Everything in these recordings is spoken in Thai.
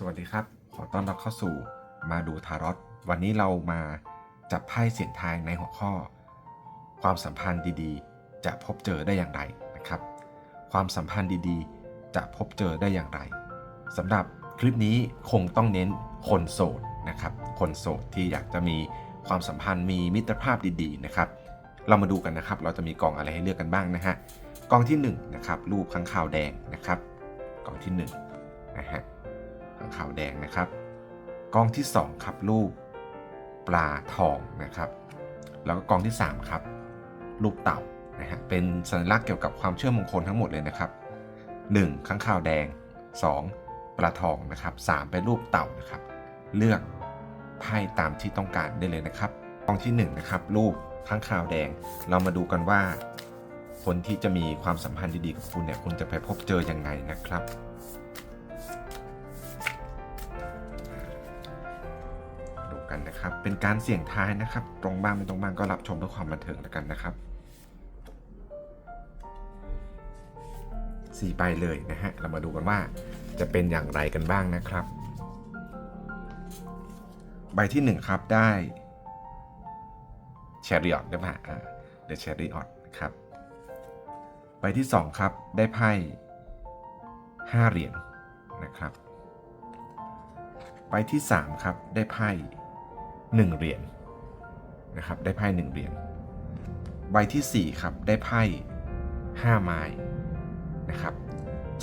สวัสดีครับ ขอต้อนรับเข้าสู่มาดูทารอตวันนี้เรามาจับไพ่เสียงทายในหัวข้อ ความสัมพันธ์ดีๆ จะพบเจอได้อย่างไรนะครับ ความสัมพันธ์ดีๆ จะพบเจอได้อย่างไรสำหรับคลิปนี้คงต้องเน้นคนโสดนะครับ คนโสดที่อยากจะมีความสัมพันธ์มีมิตรภาพดีๆนะครับ เรามาดูกันนะครับ เราจะมีกล่องอะไรให้เลือกกันบ้างนะฮะกล่องที่1นะครับรูปข้างข่าวแดงนะครับกล่องที่1นะฮะ ข้างขาวแดงนะครับกองที่ 2 ครับ รูปปลาทองนะครับ แล้วก็กองที่ 3 ครับ รูปเต่านะฮะเป็นสัญลักษณ์เกี่ยวกับความเชื่อมงคลทั้งหมดเลยนะครับ 1. ข้างขาวแดง 2. ปลาทองนะครับ 3. เป็นรูปเต่านะครับ เลือกไพ่ตามที่ต้องการได้เลยนะครับกองที่1นะครับรูปข้างขาวแดง เรามาดูกันว่า คนที่จะมีความสัมพันธ์ดีๆกับคุณเนี่ยคุณจะไปพบเจอยังไงนะครับ กันนะครับ เป็นการเสี่ยงทายนะครับ ตรงบ้างไม่ตรงบ้างก็รับชมเพื่อความบันเทิงแล้วกันนะครับสี่ใบเลยนะฮะ เรามาดูกันว่าจะเป็นอย่างไรกันบ้างนะครับ ใบที่หนึ่งครับได้เชริออตได้ไหมอ่าเดอะเชริออตนครับ ใบที่สองครับได้ไพ่ห้าเหรียญนะครับ ใบที่ 3 ครับได้ไพ่ 1 เหรียญนะครับได้ไพ่1เหรียญใบที่ 4 ครับ ได้ไพ่5ไม้นะครับ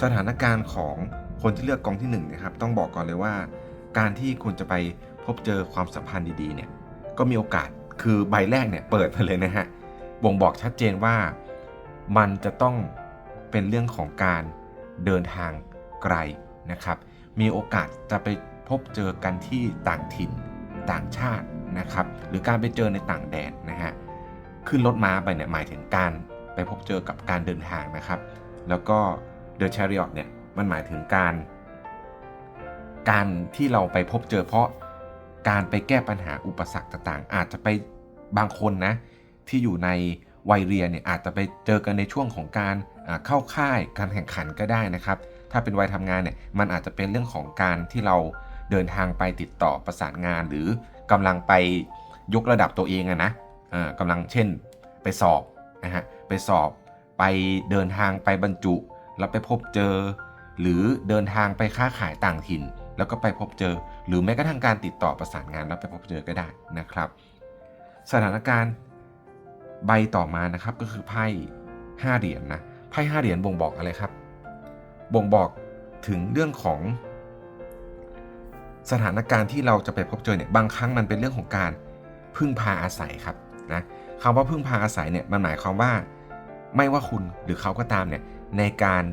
สถานการณ์ของคนที่เลือกกองที่1นะครับต้องบอกก่อนเลยว่า การที่คุณจะไปพบเจอความสัมพันธ์ดีๆเนี่ยก็มีโอกาสคือใบแรกเนี่ยเปิดมาเลยนะฮะบ่งบอกชัดเจนว่ามันจะต้องเป็นเรื่องของการเดินทางไกลนะครับ มีโอกาสจะไปพบเจอกันที่ต่างถิ่น ต่างชาตินะครับหรือการไปเจอในต่างแดนนะฮะขึ้นรถม้าไปเนี่ยหมายถึงการไปพบเจอกับการเดินทางนะครับ แล้วก็ The Chariot เนี่ยมันหมายถึงการ การที่เราไปพบเจอเพราะการไปแก้ปัญหาอุปสรรคต่างๆ อาจจะไปบางคนนะที่อยู่ในวัยเรียนเนี่ยอาจจะไปเจอกันในช่วงของการเข้าค่ายการแข่งขันก็ได้นะครับ ถ้าเป็นวัยทำงานเนี่ยมันอาจจะเป็นเรื่องของการที่เรา เดินทางไปติดต่อประสานงานหรือกำลังไปยกระดับตัวเองอะนะอ่อกำลังเช่นไปสอบนะฮะไปสอบไปเดินทางไปบรรจุ แล้วไปพบเจอ หรือเดินทางไปค้าขายต่างถิ่น แล้วก็ไปพบเจอ หรือแม้กระทั่งการติดต่อประสานงานแล้วไปพบเจอก็ได้นะครับ สถานการณ์ใบต่อมานะครับก็คือไพ่ห้าเหรียญนะไพ่ห้าเหรียญบ่งบอกอะไรครับ บ่งบอกถึงเรื่องของ สถานการณ์ที่เราจะไปพบเจอเนี่ยบางครั้งมันเป็นเรื่องของการพึ่งพาอาศัยครับนะคำว่าพึ่งพาอาศัยเนี่ยมันหมายความว่า ไม่ว่าคุณหรือเขาก็ตามเนี่ยในการ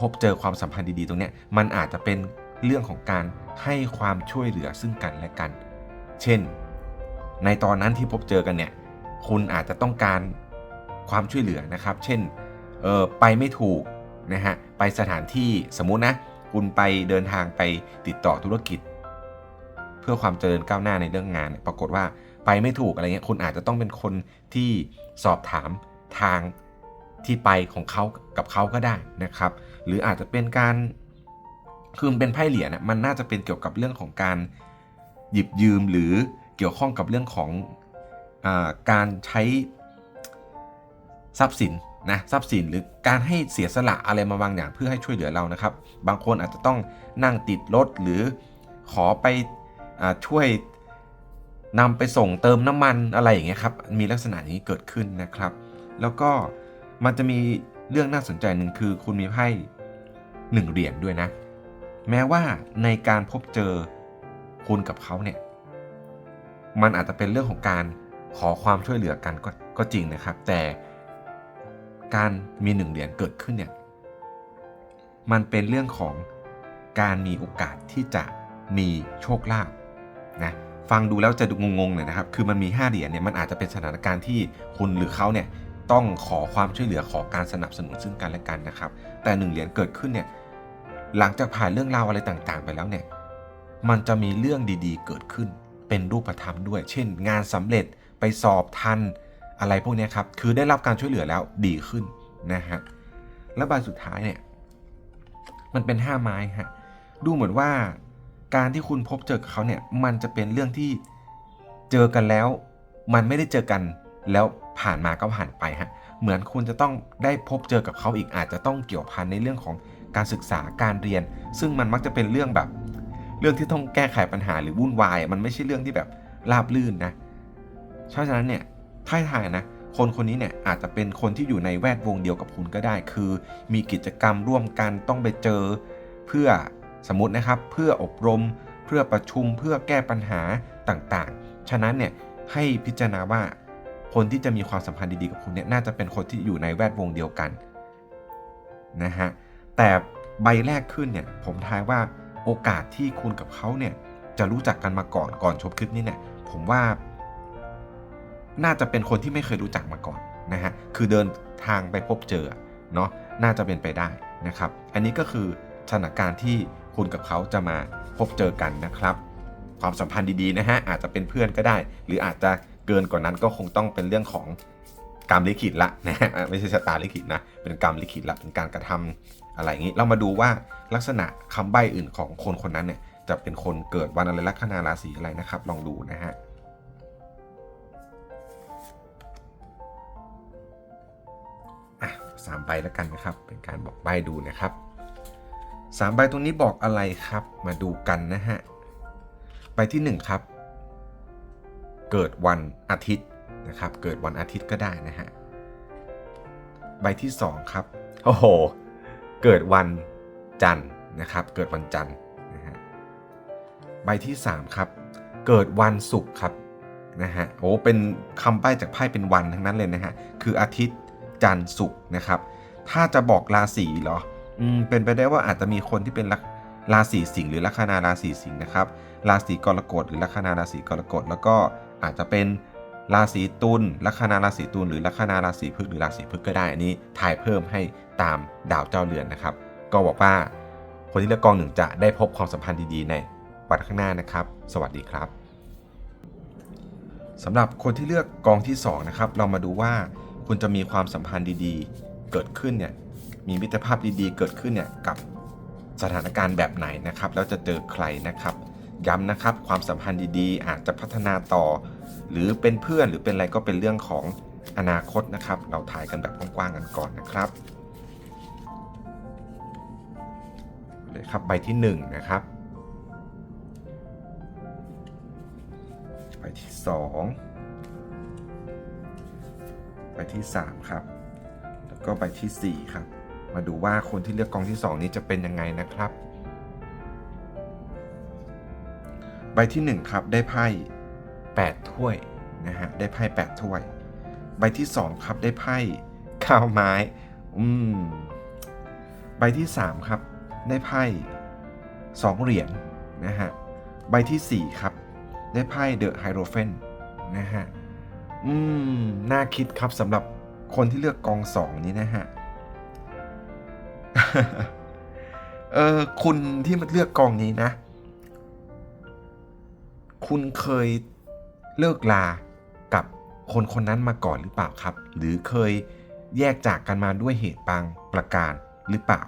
พบเจอความสัมพันธ์ดีๆ ตรงเนี้ยมันอาจจะเป็นเรื่องของการให้ความช่วยเหลือซึ่งกันและกัน เช่น ในตอนนั้นที่พบเจอกันเนี่ยคุณอาจจะต้องการความช่วยเหลือนะครับ เช่นเออไปไม่ถูกนะฮะไปสถานที่สมมุตินะ คุณไปเดินทางไปติดต่อธุรกิจ เพื่อความเจริญก้าวหน้าในเรื่องงานเนี่ยปรากฏว่าไปไม่ถูกอะไรเงี้ยคุณอาจจะต้องเป็นคนที่สอบถามทางที่ไปของเขากับเขาก็ได้นะครับ หรืออาจจะเป็นการคือมันเป็นไพ่เหรียญนะมันน่าจะเป็นเกี่ยวกับเรื่องของการหยิบยืมหรือเกี่ยวข้องกับเรื่องของอการใช้ทรัพย์สิน นะทรัพย์สินหรือการให้เสียสละอะไรมาบางอย่างเพื่อให้ช่วยเหลือเรานะครับ บางคนอาจจะต้องนั่งติดรถหรือขอไปอช่วยนำไปส่งเติมน้ำมันอะไรอย่างเงี้ยครับมีลักษณะนี้เกิดขึ้นนะครับ แล้วก็มันจะมีเรื่องน่าสนใจหนึ่งคือคุณมีไพ่หนึ่งเหรียญด้วยนะ แม้ว่าในการพบเจอคุณกับเขาเนี่ยมันอาจจะเป็นเรื่องของการขอความช่วยเหลือกันก็ก็จริงนะครับ แต่ การมีหนึ่งเหรียญเกิดขึ้นเนี่ยมันเป็นเรื่องของการมีโอกาสที่จะมีโชคลาภนะฟังดูแล้วจะงงๆหน่อยนะครับ คือมันมี 5 เหรียญเนี่ยมันอาจจะเป็นสถานการณ์ที่คุณหรือเขาเนี่ยต้องขอความช่วยเหลือขอการสนับสนุนซึ่งกันและกันนะครับ แต่หนึ่งเหรียญเกิดขึ้นเนี่ยหลังจากผ่านเรื่องราวอะไรต่างๆ ไปแล้วเนี่ยมันจะมีเรื่องดีๆ เกิดขึ้นเป็นรูปธรรมด้วย เช่น งานสำเร็จไปสอบทัน อะไรพวกนี้ครับ คือได้รับการช่วยเหลือแล้วดีขึ้นนะฮะ และใบสุดท้ายเนี่ย มันเป็น5ไม้ฮะ ดูเหมือนว่าการที่คุณพบเจอกับเขาเนี่ย มันจะเป็นเรื่องที่เจอกันแล้ว มันไม่ได้เจอกันแล้วผ่านมาก็ผ่านไปฮะ เหมือนคุณจะต้องได้พบเจอกับเขาอีกอาจจะต้องเกี่ยวพันในเรื่องของการศึกษาการเรียน ซึ่งมันมักจะเป็นเรื่องแบบ เรื่องที่ต้องแก้ไขปัญหาหรือวุ่นวาย มันไม่ใช่เรื่องที่แบบราบลื่นนะ เพราะฉะนั้นเนี่ย ถ้าให้ทายนะ คนคนนี้เนี่ยอาจจะเป็นคนที่อยู่ในแวดวงเดียวกับคุณก็ได้ คือมีกิจกรรมร่วมกันต้องไปเจอ เพื่อสมมตินะครับ เพื่ออบรม เพื่อประชุมเพื่อแก้ปัญหาต่างๆ ฉะนั้นเนี่ยให้พิจารณาว่าคนที่จะมีความสัมพันธ์ดีๆกับคุณเนี่ยน่าจะเป็นคนที่อยู่ในแวดวงเดียวกันนะฮะแต่ใบแรกขึ้นเนี่ยผมทายว่าโอกาสที่คุณกับเขาเนี่ยจะรู้จักกันมาก่อนก่อนชมคลิปนี้เนี่ยผมว่า น่าจะเป็นคนที่ไม่เคยรู้จักมาก่อนนะฮะคือเดินทางไปพบเจอเนาะน่าจะเป็นไปได้นะครับ อันนี้ก็คือสถานการณ์ที่คุณกับเขาจะมาพบเจอกันนะครับ ความสัมพันธ์ดีๆนะฮะอาจจะเป็นเพื่อนก็ได้ หรืออาจจะเกินกว่านั้นก็คงต้องเป็นเรื่องของกรรมลิขิตละนะฮะไม่ใช่ชะตาลิขิตนะเป็นกรรมลิขิตละเป็นการกระทำอะไรอย่างนี้ เรามาดูว่าลักษณะคำใบ้อื่นของคนคนนั้นเนี่ยจะเป็นคนเกิดวันอะไรลัคนาราศีอะไรนะครับ ลองดูนะฮะ อะสามใบแล้วกันนะครับ เป็นการบอกใบดูนะครับสามใบตรงนี้บอกอะไรครับ มาดูกันนะฮะใบที่หนึ่งครับ เกิดวันอาทิตย์นะครับ เกิดวันอาทิตย์ก็ได้นะฮะใบที่สองครับโอ้โห เกิดวันจันทร์นะครับ เกิดวันจันทร์นะฮะใบที่สามครับ เกิดวันศุกร์ครับนะฮะโอ้เป็นคำใบ้จากไพ่เป็นวันทั้งนั้นเลยนะฮะคืออาทิตย์ จันทร์ศุกร์นะครับ ถ้าจะบอกราศีเหรออืมเป็นไปได้ว่าอาจจะมีคนที่เป็นลราศีสิงห์หรือลัคนาราศีสิงห์นะครับ ราศีกรกฎหรือลัคนาราศีกรกฎแล้วก็อาจจะเป็นราศีตุลลัคนาราศีตุลหรือลัคนาราศีพฤกษ์หรือราศีพฤกษ์ก็ได้อันนี้ทายเพิ่มให้ตามดาวเจ้าเรือนนะครับ ก็บอกว่าคนที่เลือกกองหนึ่งจะได้พบความสัมพันธ์ดีๆ ในวันข้างหน้านะครับ สวัสดีครับสำหรับคนที่เลือกกองที่2นะครับเรามาดูว่า คุณจะมีความสัมพันธ์ดีๆ เกิดขึ้นเนี่ยมีมิตรภาพดีๆ เกิดขึ้นเนี่ยกับสถานการณ์แบบไหนนะครับแล้วจะเจอใครนะครับ ย้ำนะครับความสัมพันธ์ดีๆ อาจจะพัฒนาต่อ หรือเป็นเพื่อนหรือเป็นอะไรก็เป็นเรื่องของอนาคตนะครับ เราถ่ายกันแบบกว้างๆกันก่อนนะครับเลยครับใบที่ 1 นะครับ ใบที่ 2 ใบที่ 3 ครับ แล้วก็ใบทีสี่ 4 ครับ มาดูว่าคนที่เลือกกองที่ 2 นี้จะเป็นยังไงนะครับ ใบที่ 1 ครับได้ไพ่8ถ้วยนะฮะได้ไพ่8ถ้วย ใบที่ 2 ครับได้ไพ่ข้าวไม้อืมใบที่ 3 ครับได้ไพ่2เหรียญนะฮะใบทีสี่ 4 ครับ ได้ไพ่เดอะไฮโรเฟนนะฮะ อืม น่าคิดครับสำหรับคนที่เลือกกองสองนี้นะฮะ เออคุณที่มาเลือกกองนี้นะ คุณเคยเลิกลากับคนคนนั้นมาก่อนหรือเปล่าครับ หรือเคยแยกจากกันมาด้วยเหตุบางประการหรือเปล่า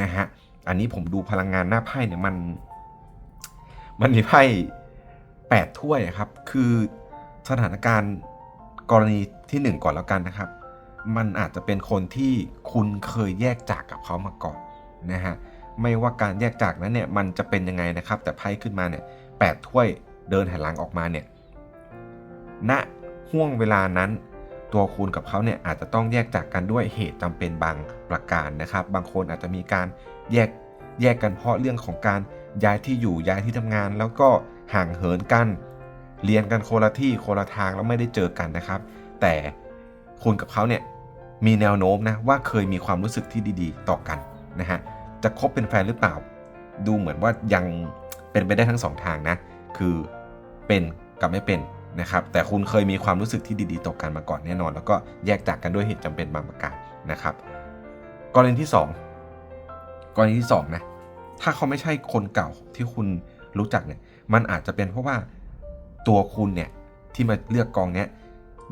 นะฮะ อันนี้ผมดูพลังงานหน้าไพ่เนี่ยมัน มันมีไพ่แปดถ้วยครับ คือสถานการณ์ กรณีที่หนึ่งก่อนแล้วกันนะครับ มันอาจจะเป็นคนที่คุณเคยแยกจากกับเขามาก่อนนะฮะไม่ว่าการแยกจากนั้นเนี่ยมันจะเป็นยังไงนะครับ แต่ไพ่ขึ้นมาเนี่ยแปดถ้วยเดินหันหลังออกมาเนี่ยณห่วงเวลานั้น ตัวคุณกับเขาเนี่ยอาจจะต้องแยกจากกันด้วยเหตุจำเป็นบางประการนะครับ บางคนอาจจะมีการแยกแยกกันเพราะเรื่องของการย้ายที่อยู่ย้ายที่ทำงาน แล้วก็ห่างเหินกัน เรียนกันโคนละที่โคนละทางแล้วไม่ได้เจอกันนะครับ แต่คุณกับเขาเนี่ยมีแนวโน้มนะว่าเคยมีความรู้สึกที่ดีๆ ต่อกันนะฮะจะคบเป็นแฟนหรือเปล่า ดูเหมือนว่ายังเป็นไปได้ทั้งสองทางนะ คือเป็นกับไม่เป็นนะครับ แต่คุณเคยมีความรู้สึกที่ดีๆต่อกันมาก่อนแน่นอน แล้วก็แยกจากกันด้วยเหตุจำเป็นบางประการนะครับ กรณีที่ 2 กรณีที่2นะถ้าเขาไม่ใช่คนเก่าที่คุณรู้จักเนี่ยมันอาจจะเป็นเพราะว่า ตัวคุณเนี่ยที่มาเลือกกองเนี้ย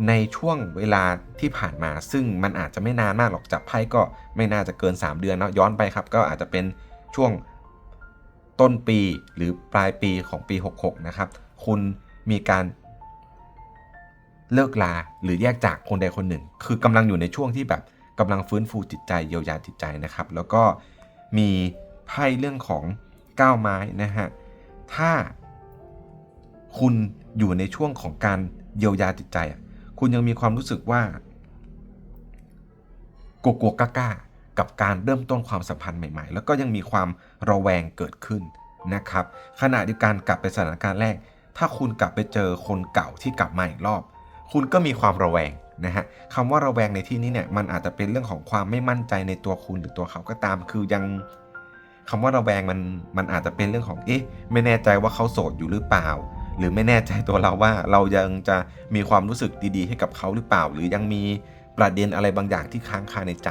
ในช่วงเวลาที่ผ่านมา ซึ่งมันอาจจะไม่นานมากหรอกจับไพ่ก็ไม่น่าจะเกิน 3 เดือนเนาะย้อนไปครับ ก็อาจจะเป็นช่วงต้นปีหรือปลายปีของปี 66 นะครับ คุณมีการเลิกลาหรือแยกจากคนใดคนหนึ่ง คือกำลังอยู่ในช่วงที่แบบกำลังฟื้นฟูจิตใจเยียวยาจิตใจนะครับ แล้วก็มีไพ่เรื่องของก้าวไม้นะฮะถ้า คุณอยู่ในช่วงของการเยียวยาจิตใจอะคุณยังมีความรู้สึกว่ากลัวๆกล้าๆกับการเริ่มต้นความสัมพันธ์ใหม่ๆ แล้วก็ยังมีความระแวงเกิดขึ้นนะครับขณะเดียวกันกลับไปสถานการณ์แรก ถ้าคุณกลับไปเจอคนเก่าที่กลับมาอีกรอบ คุณก็มีความระแวงนะฮะคำว่าระแวงในที่นี้เนี่ยมันอาจจะเป็นเรื่องของความไม่มั่นใจในตัวคุณหรือตัวเขาก็ตาม คือยังคำว่าระแวงมันมันอาจจะเป็นเรื่องของเอ๊ะไม่แน่ใจว่าเขาโสดอยู่หรือเปล่า หรือไม่แน่ใจตัวเราว่าเรายังจะมีความรู้สึกดีๆ ให้กับเขาหรือเปล่า หรือยังมีประเด็นอะไรบางอย่างที่ค้างคาในใจ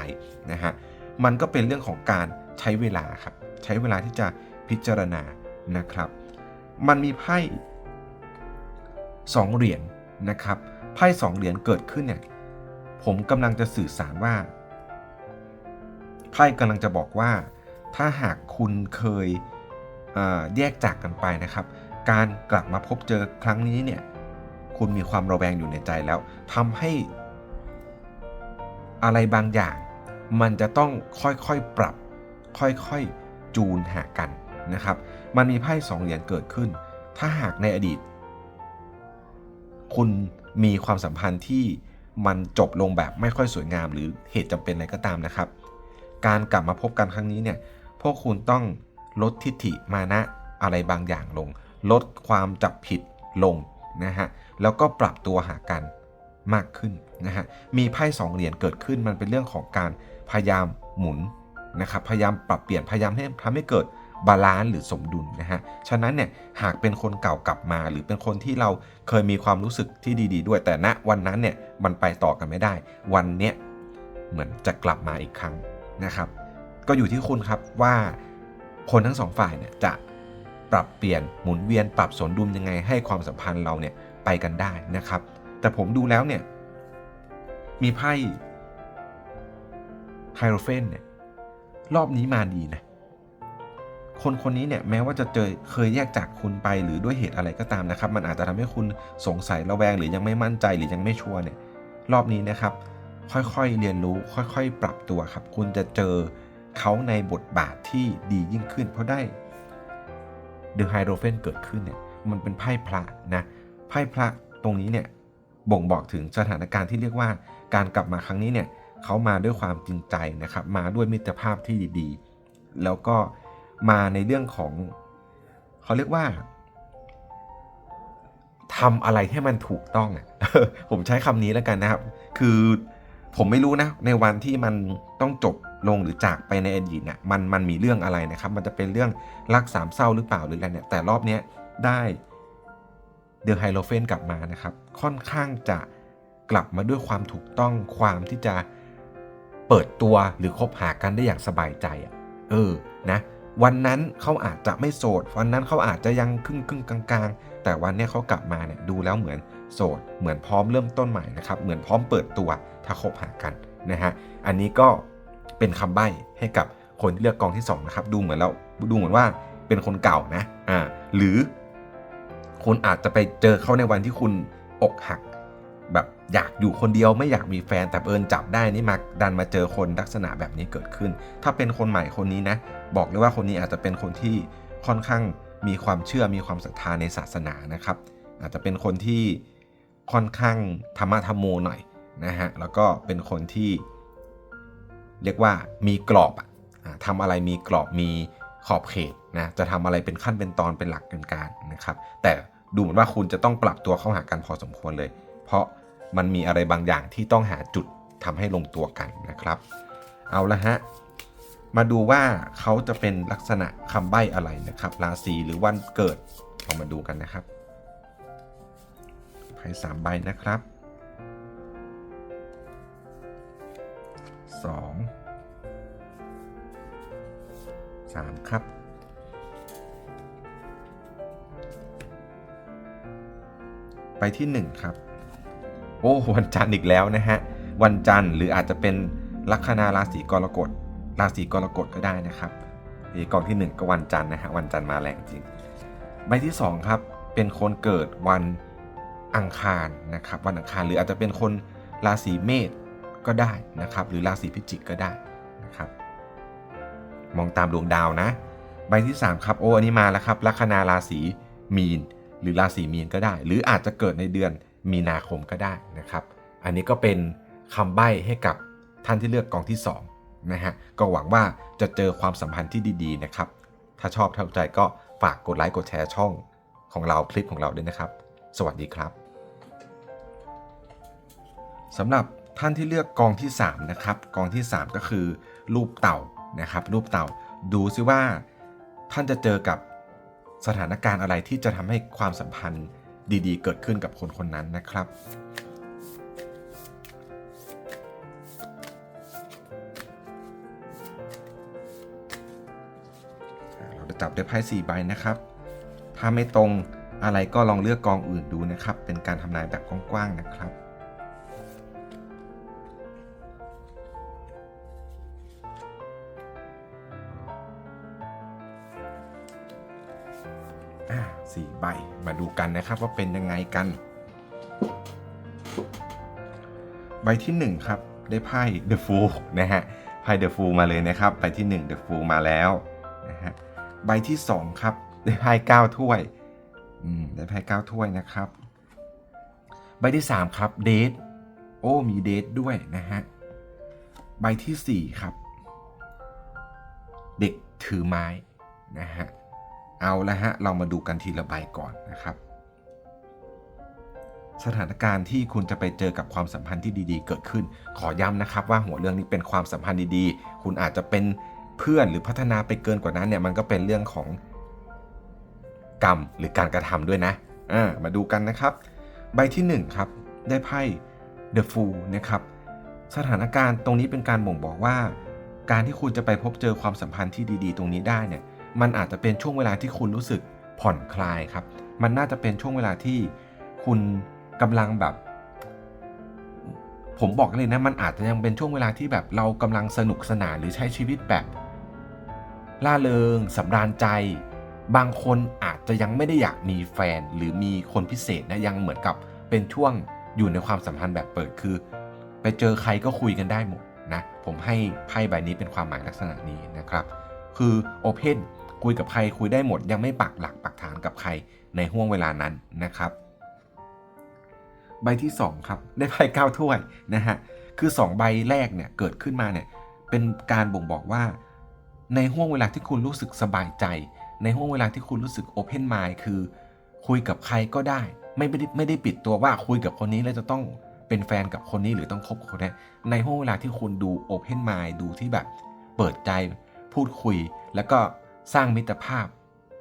นะฮะมันก็เป็นเรื่องของการใช้เวลาครับใช้เวลาที่จะพิจารณานะครับ มันมีไพ่สองเหรียญนะครับไพ่สองเหรียญเกิดขึ้นเนี่ยผมกำลังจะสื่อสารว่าไพ่กำลังจะบอกว่า ถ้าหากคุณเคยเแยกจากกันไปนะครับ การกลับมาพบเจอครั้งนี้เนี่ยคุณมีความระแวงอยู่ในใจแล้วทำให้อะไรบางอย่าง มันจะต้องค่อยๆปรับ ค่อยๆจูนหากันนะครับ มันมีไพ่สองเหรียญเกิดขึ้น ถ้าหากในอดีต คุณมีความสัมพันธ์ที่มันจบลงแบบไม่ค่อยสวยงามหรือเหตุจำเป็นอะไรก็ตามนะครับ การกลับมาพบกันครั้งนี้เนี่ย พวกคุณต้องลดทิฐิมานะอะไรบางอย่างลง ลดความจับผิดลงนะฮะแล้วก็ปรับตัวหากันมากขึ้นนะฮะมีไพ่สองเหรียญเกิดขึ้นมันเป็นเรื่องของการพยายามหมุนนะครับพยายามปรับเปลี่ยนพยายามให้ทำให้เกิดบาลานซ์หรือสมดุลนะฮะ ฉะนั้นเนี่ยหากเป็นคนเก่ากลับมา หรือเป็นคนที่เราเคยมีความรู้สึกที่ดี ๆ ด้วย แต่ณวันนั้นเนี่ยมันไปต่อกันไม่ได้ วันเนี้ยเหมือนจะกลับมาอีกครั้งนะครับ ก็อยู่ที่คุณครับว่าคนทั้งสองฝ่ายเนี่ยจะ ปรับเปลี่ยนหมุนเวียนปรับสมดุลยังไงให้ความสัมพันธ์เราเนี่ยไปกันได้นะครับ แต่ผมดูแล้วเนี่ยมีไพ่ไฮโรเฟนเนี่ยรอบนี้มาดีนะคนคนนี้เนี่ยแม้ว่าจะเจอเคยแยกจากคุณไปหรือด้วยเหตุอะไรก็ตามนะครับ มันอาจจะทำให้คุณสงสัยระแวงหรือยังไม่มั่นใจหรือยังไม่ชัวร์เนี่ยรอบนี้นะครับ ค่อยๆเรียนรู้ค่อยๆ ปรับตัวครับ คุณจะเจอเขาในบทบาทที่ดียิ่งขึ้นเพราะได้ เดอะไฮโดรเฟนเกิดขึ้นเนี่ยมันเป็นไพ่พระนะไพ่พระตรงนี้เนี่ยบ่งบอกถึงสถานการณ์ที่เรียกว่าการกลับมาครั้งนี้เนี่ยเขามาด้วยความจริงใจนะครับมาด้วยมิตรภาพที่ดีๆ แล้วก็มาในเรื่องของเขาเรียกว่าทำอะไรให้มันถูกต้องอะผมใช้คำนี้แล้วกันนะครับ คือผมไม่รู้นะในวันที่มันต้องจบ ลงหรือจากไปในอดีตเนี่ยมันมันมีเรื่องอะไรนะครับ มันจะเป็นเรื่องรักสามเศร้าหรือเปล่าหรืออะไรเนี่ยแต่รอบเนี้ยได้เดอะไฮโลเฟนกลับมานะครับ ค่อนข้างจะกลับมาด้วยความถูกต้องความที่จะเปิดตัวหรือคบหากันได้อย่างสบายใจอะเออนะวันนั้นเขาอาจจะไม่โสด วันนั้นเขาอาจจะยังครึ่งครึ่งกลางๆ แต่วันนี้เขากลับมาเนี่ยดูแล้วเหมือนโสด เหมือนพร้อมเริ่มต้นใหม่นะครับ เหมือนพร้อมเปิดตัวถ้าคบหากันนะฮะ อันนี้ก็ เป็นคำใบ้ให้กับคนที่เลือกกองที่2นะครับดูเหมือนแล้วดูเหมือนว่าเป็นคนเก่านะอ่าหรือคุณอาจจะไปเจอเขาในวันที่คุณอกหัก แบบอยากอยู่คนเดียวไม่อยากมีแฟนแต่เอิญจับได้นี่มาดันมาเจอคนลักษณะแบบนี้เกิดขึ้น ถ้าเป็นคนใหม่คนนี้นะบอกเลยว่าคนนี้อาจจะเป็นคนที่ค่อนข้างมีความเชื่อมีความศรัทธาในศาสนานะครับ อาจจะเป็นคนที่ค่อนข้างธรรมะธรรมโมหน่อยนะฮะแล้วก็เป็นคนที่ เรียกว่ามีกรอบอะอ่าทำอะไรมีกรอบมีขอบเขตนะจะทำอะไรเป็นขั้นเป็นตอนเป็นหลักเป็นการนะครับ แต่ดูเหมือนว่าคุณจะต้องปรับตัวเข้าหากันพอสมควรเลย เพราะมันมีอะไรบางอย่างที่ต้องหาจุดทำให้ลงตัวกันนะครับ เอาละฮะมาดูว่าเขาจะเป็นลักษณะคำใบ้อะไรนะครับ ราศีหรือวันเกิดเรามาดูกันนะครับไพ่สามใบนะครับ สองสามครับ ไปที่หนึ่งครับ โอ้วันจันทร์อีกแล้วนะฮะ วันจันทร์หรืออาจจะเป็นลัคนาราศีกรกฎราศีกรกฎก็ได้นะครับนี่กองที่หนึ่งก็วันจันทร์นะฮะวันจันทร์มาแรงจริง ใบที่สองครับ เป็นคนเกิดวันอังคารนะครับ วันอังคารหรืออาจจะเป็นคนราศีเมษ ก็ได้นะครับ หรือราศีพิจิกก็ได้นะครับ มองตามดวงดาวนะ ใบที่ 3 ครับโอ้อันนี้มาแล้วครับ ลัคนาราศีมีน หรือราศีมีนก็ได้ หรืออาจจะเกิดในเดือนมีนาคมก็ได้นะครับ อันนี้ก็เป็นคำใบ้ให้กับท่านที่เลือกกองที่2นะฮะก็หวังว่าจะเจอความสัมพันธ์ที่ดีๆนะครับ ถ้าชอบเข้าใจก็ฝากกดไลค์กดแชร์ช่องของเราคลิปของเราด้วยนะครับ สวัสดีครับสำหรับ ท่านที่เลือกกองที่ 3 นะครับ กองที่ 3 ก็คือรูปเต่านะครับ รูปเต่า ดูซิว่าท่านจะเจอกับสถานการณ์อะไรที่จะทำให้ความสัมพันธ์ดีๆ เกิดขึ้นกับคนคนนั้นนะครับ เราจะจับด้วยไพ่สี่ใบนะครับ ถ้าไม่ตรงอะไรก็ลองเลือกกองอื่นดูนะครับ เป็นการทำนายแบบกว้างๆนะครับ อ่าสี่ใบ มาดูกันนะครับว่าเป็นยังไงกัน ใบที่ 1 ครับ ได้ไพ่ The Fool นะฮะ ไพ่ The Fool มาเลยนะครับ ใบที่ 1 The Fool มาแล้วนะฮะ ใบที่ 2 ครับ ได้ไพ่9ถ้วย อืม ได้ไพ่9ถ้วยนะครับ ใบที่ 3 ครับ เดท โอ้ มีเดทด้วยนะฮะ ใบทีสี่4 ครับ เด็กถือไม้นะฮะ เอาละฮะ เรามาดูกันทีละใบก่อนนะครับ สถานการณ์ที่คุณจะไปเจอกับความสัมพันธ์ที่ดีๆ เกิดขึ้น ขอย้ำนะครับว่าหัวเรื่องนี้เป็นความสัมพันธ์ดีๆ คุณอาจจะเป็นเพื่อนหรือพัฒนาไปเกินกว่านั้นเนี่ยมันก็เป็นเรื่องของกรรมหรือการกระทำด้วยนะอ่ามาดูกันนะครับ ใบที่1ครับได้ไพ่ The Fool นะครับสถานการณ์ตรงนี้เป็นการบ่งบอกว่า การที่คุณจะไปพบเจอความสัมพันธ์ที่ดี ๆ ตรงนี้ได้เนี่ย มันอาจจะเป็นช่วงเวลาที่คุณรู้สึกผ่อนคลายครับ มันน่าจะเป็นช่วงเวลาที่คุณกำลังแบบ ผมบอกเลยนะ มันอาจจะยังเป็นช่วงเวลาที่แบบเรากำลังสนุกสนานหรือใช้ชีวิตแบบ ล่าเริงสำราญใจ บางคนอาจจะยังไม่ได้อยากมีแฟนหรือมีคนพิเศษนะยังเหมือนกับเป็นช่วงอยู่ในความสัมพันธ์แบบเปิดคือ ไปเจอใครก็คุยกันได้หมดนะ ผมให้ไพ่ใบนี้เป็นความหมายลักษณะนี้นะครับ คือโอเพน คุยกับใครคุยได้หมด ยังไม่ปักหลักปักฐานกับใครในห่วงเวลานั้นนะครับ ใบที่ 2 ครับ ได้ไพ่เก้าถ้วยนะฮะคือ 2 ใบแรกเนี่ยเกิดขึ้นมาเนี่ยเป็นการบ่งบอกว่า ในห่วงเวลาที่คุณรู้สึกสบายใจ ในห่วงเวลาที่คุณรู้สึกโอเพนไมล์คือ คุยกับใครก็ได้ ไม่ได้ไม่ได้ปิดตัวว่าคุยกับคนนี้แล้วจะต้องเป็นแฟนกับคนนี้หรือต้องคบกับคนนี้ในห่วงเวลาที่คุณดูโอเพนไมล์ดูที่แบบเปิดใจพูดคุยแล้วก็ สร้างมิตรภาพ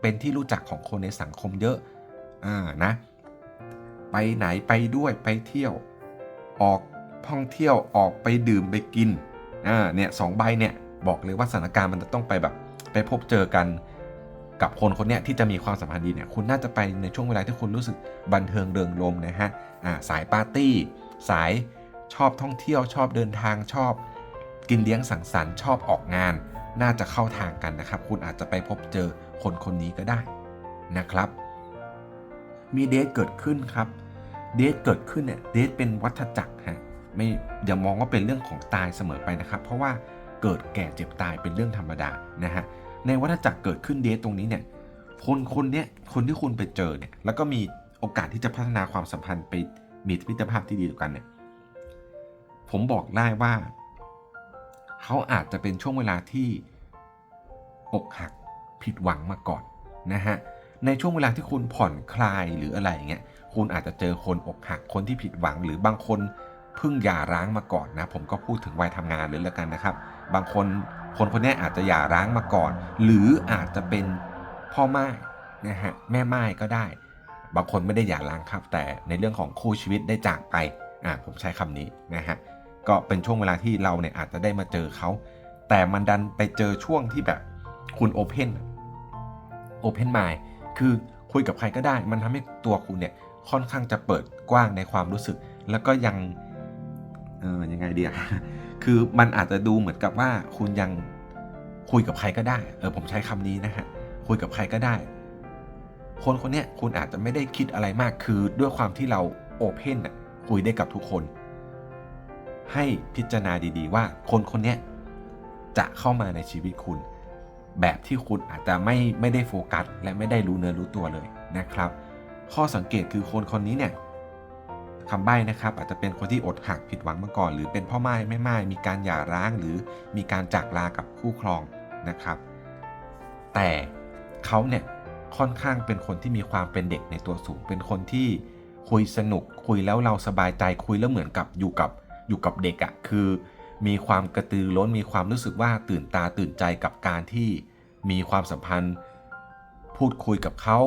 เป็นที่รู้จักของคนในสังคมเยอะ อ่านะ ไปไหนไปด้วยไปเที่ยว ออกท่องเที่ยวออกไปดื่มไปกิน อ่า เนี่ยสองใบเนี่ยบอกเลยว่าสถานการณ์มันจะต้องไปแบบไปพบเจอกันกับคนคนเนี้ยที่จะมีความสัมพันธ์ดีเนี่ยคุณน่าจะไปในช่วงเวลาที่คุณรู้สึกบันเทิงเริงรมนะฮะ อ่าสายปาร์ตี้ สายชอบท่องเที่ยวชอบเดินทางชอบ กินเลี้ยงสังสรรค์ชอบออกงาน น่าจะเข้าทางกันนะครับ คุณอาจจะไปพบเจอคนคนนี้ก็ได้นะครับ มีเดทเกิดขึ้นครับ เดทเกิดขึ้นเนี่ยเดทเป็นวัฏจักรฮะไม่อย่ามองว่าเป็นเรื่องของตายเสมอไปนะครับ เพราะว่าเกิดแก่เจ็บตายเป็นเรื่องธรรมดานะฮะในวัฏจักรเกิดขึ้นเดทตรงนี้เนี่ยคนคนเนี้ยคนที่คุณไปเจอเนี่ยแล้วก็มีโอกาสที่จะพัฒนาความสัมพันธ์ไปมีมิตรภาพที่ดีต่อกันเนี่ยผมบอกได้ว่า เขาอาจจะเป็นช่วงเวลาที่อกหักผิดหวังมาก่อนนะฮะในช่วงเวลาที่คุณผ่อนคลายหรืออะไรอย่างเงี้ยคุณอาจจะเจอคนอกหักคนที่ผิดหวัง หรือบางคนเพิ่งหย่าร้างมาก่อนนะผมก็พูดถึงวัยทำงานเลยแล้วกันนะครับ บางคนคนคนนี้อาจจะหย่าร้างมาก่อน หรืออาจจะเป็นพ่อไม้นะฮะแม่ไม้ก็ได้ บางคนไม่ได้หย่าร้างครับ แต่ในเรื่องของคู่ชีวิตได้จากไปอ่าผมใช้คำนี้นะฮะ ก็เป็นช่วงเวลาที่เราเนี่ยอาจจะได้มาเจอเขา แต่มันดันไปเจอช่วงที่แบบคุณโอเพนโอเพนไมล์คือคุยกับใครก็ได้ มันทำให้ตัวคุณเนี่ยค่อนข้างจะเปิดกว้างในความรู้สึก แล้วก็ยังเออยังไงเดียคือมันอาจจะดูเหมือนกับว่าคุณยังคุยกับใครก็ได้ เออผมใช้คำนี้นะฮะ คุยกับใครก็ได้ คนคนเนี้ยคุณอาจจะไม่ได้คิดอะไรมาก คือด้วยความที่เราโอเพนคุยได้กับทุกคน ให้พิจารณาดีๆ ว่าคนคนนี้จะเข้ามาในชีวิตคุณ แบบที่คุณอาจจะไม่ไม่ได้โฟกัส และไม่ได้รู้เนื้อรู้ตัวเลยนะครับ ข้อสังเกตคือคนคนนี้เนี่ยคำใบ้นะครับ อาจจะเป็นคนที่อดหักผิดหวังมาก่อน หรือเป็นพ่อไม้แม่ไม้มีการหย่าร้างหรือมีการจากลากับคู่ครองนะครับ แต่เขาเนี่ยค่อนข้างเป็นคนที่มีความเป็นเด็กในตัวสูง เป็นคนที่คุยสนุกคุยแล้วเราสบายใจคุยแล้วเหมือนกับอยู่กับ อยู่กับเด็กอะ่ะคือมีความกระตือร้นมีความรู้สึกว่าตื่นตาตื่นใจกับการที่มีความสัมพันธ์ พูดคุยกับเขา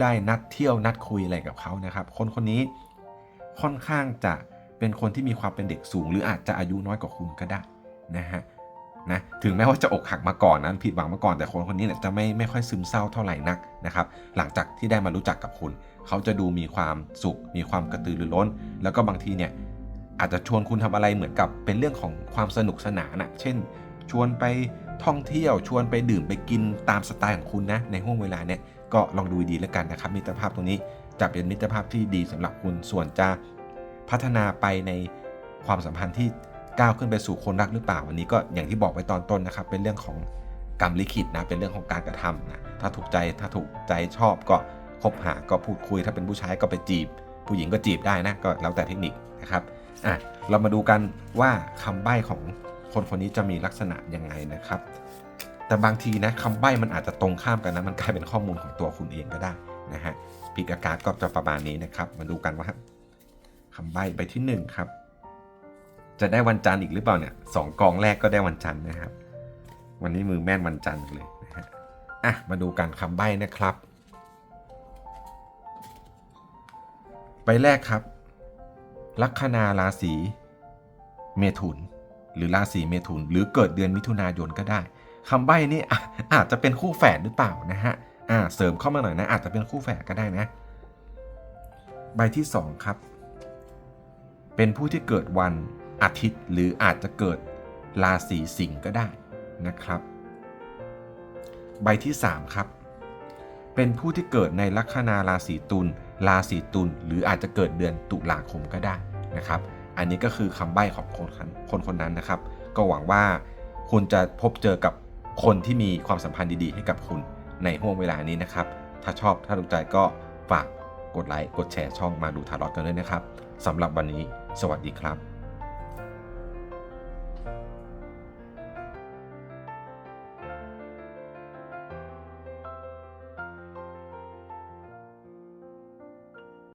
ได้นัดเที่ยวนัดคุยอะไรกับเขานะครับ คนคนนี้ค่อนข้างจะเป็นคนที่มีความเป็นเด็กสูง หรืออาจจะอายุน้อยกว่าคุณก็ได้นะฮะนะถึงแม้ว่าจะอกหักมาก่อนนั้นผิดหวังมาก่อนแต่คนคนนี้เนี่ยจะไม่ไม่ค่อยซึมเศร้าเท่าไหร่นักนะครับ หลังจากที่ได้มารู้จักกับคุณ เขาจะดูมีความสุข มีความกระตือรือร้น แล้วก็บางทีเนี่ย อาจจะชวนคุณทำอะไรเหมือนกับเป็นเรื่องของความสนุกสนานนะเช่น ชวนไปท่องเที่ยวชวนไปดื่มไปกินตามสไตล์ของคุณนะ ในห่วงเวลาเนี่ยก็ลองดูดีแล้วกันนะครับ มิตรภาพตรงนี้จะเป็นมิตรภาพที่ดีสำหรับคุณส่วนจะพัฒนาไปในความสัมพันธ์ที่ก้าวขึ้นไปสู่คนรักหรือเปล่าวันนี้ก็อย่างที่บอกไว้ตอนต้นนะครับ เป็นเรื่องของกรรมลิขิตนะเป็นเรื่องของการกระทำนะถ้าถูกใจถ้าถูกใจชอบก็คบหาก็พูดคุยถ้าเป็นผู้ชายก็ไปจีบ ผู้หญิงก็จีบได้นะก็แล้วแต่เทคนิคนะครับ อะเรามาดูกันว่าคำใบ้ของคนคนนี้จะมีลักษณะยังไงนะครับ แต่บางทีนะคำใบ้มันอาจจะตรงข้ามกันนะมันกลายเป็นข้อมูลของตัวคุณเองก็ได้นะฮะพิกาการก็จะประมาณนี้นะครับ มาดูกันว่าคำใบ้ใบที่หนึ่งครับ จะได้วันจันทร์อีกหรือเปล่าเนี่ยสองกองแรกก็ได้วันจันทร์นะครับ วันนี้มือแม่นวันจันทร์เลยนะฮะอะมาดูกันคำใบ้นะครับ ใบแรกครับ ลัคนาราศีเมถุน หรือราศีเมถุน หรือเกิดเดือนมิถุนายนก็ได้คำใบ้นี่อาจจะเป็นคู่แฝดหรือเปล่านะฮะอ่าเสริมเข้ามาหน่อยนะอาจจะเป็นคู่แฝดก็ได้นะ ใบที่สองครับ เป็นผู้ที่เกิดวันอาทิตย์หรืออาจจะเกิดราศีสิงห์ก็ได้นะครับ ใบที่สามครับ เป็นผู้ที่เกิดในลัคนาราศีตุล ราศีตุลหรืออาจจะเกิดเดือนตุลาคมก็ได้นะครับ อันนี้ก็คือคำใบ้ของคนคนคนนั้นนะครับ ก็หวังว่าคุณจะพบเจอกับคนที่มีความสัมพันธ์ดีๆ ให้กับคุณในห่วงเวลานี้นะครับ ถ้าชอบถ้าถูกใจก็ฝากกดไลค์กดแชร์ช่องมาดูทารอตกันด้วยนะครับสำหรับวันนี้ สวัสดีครับ